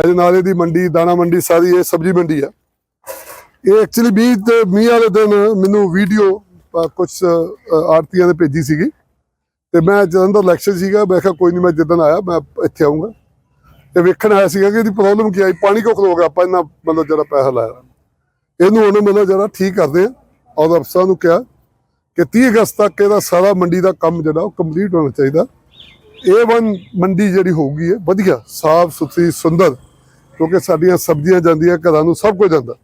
ਅਜਨਾਲੇ ਦੀ ਮੰਡੀ, ਦਾਣਾ ਮੰਡੀ, ਸਾਰੀ ਇਹ ਸਬਜ਼ੀ ਮੰਡੀ ਆ। ਇਹ ਐਕਚੁਅਲੀ ਮੀਂਹ ਤੇ, ਮੀਂਹ ਵਾਲੇ ਦਿਨ ਮੈਨੂੰ ਵੀਡੀਓ ਕੁਝ ਆਰਤੀਆਂ ਨੇ ਭੇਜੀ ਸੀਗੀ। ਤੇ ਮੈਂ ਜਦੋਂ ਦਾ ਲੈਕਚਰ ਸੀਗਾ, ਮੈਂ ਕਿਹਾ ਕੋਈ ਨਹੀਂ ਮੈਂ ਜਿੱਦਣ ਆਇਆ, ਮੈਂ ਇੱਥੇ ਆਉਂਗਾ ਤੇ ਵੇਖਣ ਆਇਆ ਸੀਗਾ ਕਿ ਇਹਦੀ ਪ੍ਰੋਬਲਮ ਕੀ ਆਈ ਪਾਣੀ ਕਿਉਂ ਖਲੋ ਗਿਆ? ਆਪਾਂ ਇਹਨਾਂ ਮਤਲਬ ਜਿਹੜਾ ਪੈਸਾ ਲਾਇਆ। ਇਹਨੂੰ ਉਹਨੇ ਮਤਲਬ ਜਿਹੜਾ ਠੀਕ ਕਰਦੇ ਆ। ਔਰ ਅਫਸਰਾਂ ਨੂੰ ਕਿਹਾ ਕਿ 30 ਅਗਸਤ ਤੱਕ ਇਹਦਾ ਸਾਰਾ ਮੰਡੀ ਦਾ ਕੰਮ ਜਿਹੜਾ, ਉਹ ਕੰਪਲੀਟ ਹੋਣਾ ਚਾਹੀਦਾ। ਇਹ ਵਨ ਮੰਡੀ ਜਿਹੜੀ ਹੋਊਗੀ ਹੈ ਵਧੀਆ ਸਾਫ਼ ਸੁਥਰੀ ਸੁੰਦਰ। ਕਿਉਂਕਿ ਸਾਡੀਆਂ ਸਬਜ਼ੀਆਂ ਜਾਂਦੀਆਂ, ਘਰਾਂ ਨੂੰ ਸਭ ਕੁਝ ਜਾਂਦਾ।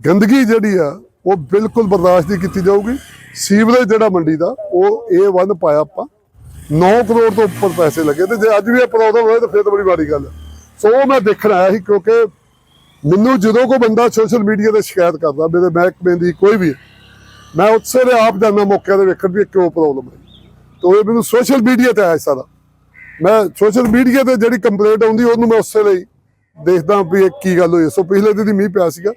ਗੰਦਗੀ ਜਿਹੜੀ ਆ, ਉਹ ਬਿਲਕੁਲ ਬਰਦਾਸ਼ਤ ਨਹੀਂ ਕੀਤੀ ਜਾਊਗੀ। ਸੀਵਰੇਜ ਜਿਹੜਾ ਮੰਡੀ ਦਾ, ਉਹ ਇਹ ਵਨ ਪਾਇਆ ਆਪਾਂ। 9 ਕਰੋੜ ਤੋਂ ਉੱਪਰ ਪੈਸੇ ਲੱਗੇ ਤੇ ਜੇ ਅੱਜ ਵੀ ਇਹ ਪ੍ਰੋਬਲਮ ਹੋਏ ਤਾਂ ਫਿਰ ਤਾਂ ਬੜੀ ਮਾੜੀ ਗੱਲ ਸੋ ਮੈਂ ਦੇਖਣ ਆਇਆ ਸੀ ਕਿਉਂਕਿ ਮੈਨੂੰ ਜਦੋਂ ਕੋਈ ਬੰਦਾ ਸੋਸ਼ਲ ਮੀਡੀਆ ਤੇ ਸ਼ਿਕਾਇਤ ਕਰਦਾ, ਮੇਰੇ ਮਹਿਕਮੇ ਦੀ ਕੋਈ ਵੀ, ਮੈਂ ਉਸੇ ਦੇ ਆਪ ਜਾਂਦਾ ਮੌਕੇ ਤੇ ਵੇਖਣ ਵੀ ਇਹ ਕਿਉਂ ਪ੍ਰੋਬਲਮ ਹੈ ਤੋ ਇਹ ਮੈਨੂੰ ਸੋਸ਼ਲ ਮੀਡੀਆ ਤੇ ਆਇਆ ਸਾਰਾ। ਮੈਂ ਸੋਸ਼ਲ ਮੀਡੀਆ ਤੇ ਜਿਹੜੀ ਕੰਪਲੇਂਟ ਆਉਂਦੀ, ਉਹਨੂੰ ਮੈਂ ਉਸੇ ਲਈ ਦੇਖਦਾ ਵੀ ਇਹ ਕੀ ਗੱਲ ਹੋਈ। ਸੋ ਪਿਛਲੇ ਦਿਨ ਹੀ ਮੀਂਹ ਪਿਆ ਸੀਗਾ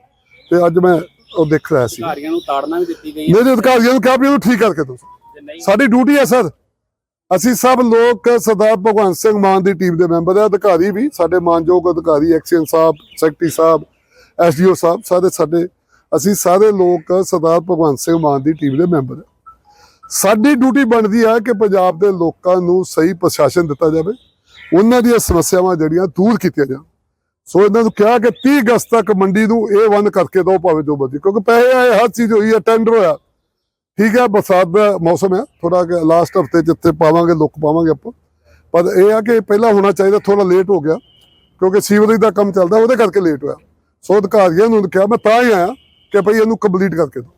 ਤੇ ਅੱਜ ਮੈਂ ਉਹ ਦੇਖ ਰਿਹਾ ਸੀ। ਅਧਿਕਾਰੀਆਂ ਨੂੰ ਤਾੜਨਾ ਵੀ ਦਿੱਤੀ ਗਈ ਹੈ। ਮੇਰੇ ਅਧਿਕਾਰੀਆਂ ਨੂੰ ਕਿਹਾ ਵੀ ਇਹਨੂੰ ਠੀਕ ਕਰਕੇ ਦਿਓ। ਨਹੀਂ ਸਾਡੀ ਡਿਊਟੀ ਹੈ ਸਰ। ਅਸੀਂ ਸਭ ਲੋਕ ਸਰਦਾਰ ਭਗਵੰਤ ਸਿੰਘ ਮਾਨ ਦੀ ਟੀਮ ਦੇ ਮੈਂਬਰ ਆ ਅਧਿਕਾਰੀ ਵੀ ਸਾਡੇ ਮਾਨਯੋਗ ਅਧਿਕਾਰੀ ਐਕਸੀਅਨ ਸਾਹਿਬ ਸੈਕਟਰੀ ਸਾਹਿਬ ਐਸਡੀਓ ਸਾਹਿਬ ਸਾਰੇ ਸਾਡੇ ਅਸੀਂ ਸਾਰੇ ਲੋਕ ਸਰਦਾਰ ਭਗਵੰਤ ਸਿੰਘ ਮਾਨ ਦੀ ਟੀਮ ਦੇ ਮੈਂਬਰ ਆ ਸਾਡੀ ਡਿਊਟੀ ਬਣਦੀ ਹੈ ਕਿ ਪੰਜਾਬ ਦੇ ਲੋਕਾਂ ਨੂੰ ਸਹੀ ਪ੍ਰਸ਼ਾਸਨ ਦਿੱਤਾ ਜਾਵੇ। ਉਹਨਾਂ ਦੀਆਂ ਸਮੱਸਿਆਵਾਂ ਜਿਹੜੀਆਂ ਦੂਰ ਕੀਤੀਆਂ ਜਾਣ। ਸੋ ਇਹਨਾਂ ਨੂੰ ਕਿਹਾ ਕਿ 30 ਅਗਸਤ ਤੱਕ ਮੰਡੀ ਨੂੰ ਇਹ ਬੰਦ ਕਰਕੇ ਦਿਓ ਭਾਵੇਂ ਜੋ ਮਰਜ਼ੀ, ਕਿਉਂਕਿ ਪੈਸੇ ਆਏ, ਹਰ ਚੀਜ਼ ਹੋਈ ਹੈ ਟੈਂਡਰ ਹੋਇਆ। ਠੀਕ ਹੈ ਬਰਸਾਤ ਦਾ ਮੌਸਮ ਹੈ ਥੋੜਾ ਲਾਸਟ ਹਫ਼ਤੇ ਜਿੱਥੇ ਪਾਵਾਂਗੇ, ਲੁੱਕ ਪਾਵਾਂਗੇ ਆਪਾਂ। ਪਰ ਇਹ ਆ ਕਿ ਪਹਿਲਾਂ ਹੋਣਾ ਚਾਹੀਦਾ ਥੋੜਾ ਲੇਟ ਹੋ ਗਿਆ, ਕਿਉਂਕਿ ਸੀਵਰੇਜ ਦਾ ਕੰਮ ਚੱਲਦਾ, ਉਹਦੇ ਕਰਕੇ ਲੇਟ ਹੋਇਆ। ਸੋ ਅਧਿਕਾਰੀਆਂ ਨੂੰ ਕਿਹਾ, ਮੈਂ ਤਾਂ ਹੀ ਆਇਆ ਕਿ ਭਈ ਇਹਨੂੰ ਕੰਪਲੀਟ ਕਰਕੇ ਦਿਓ।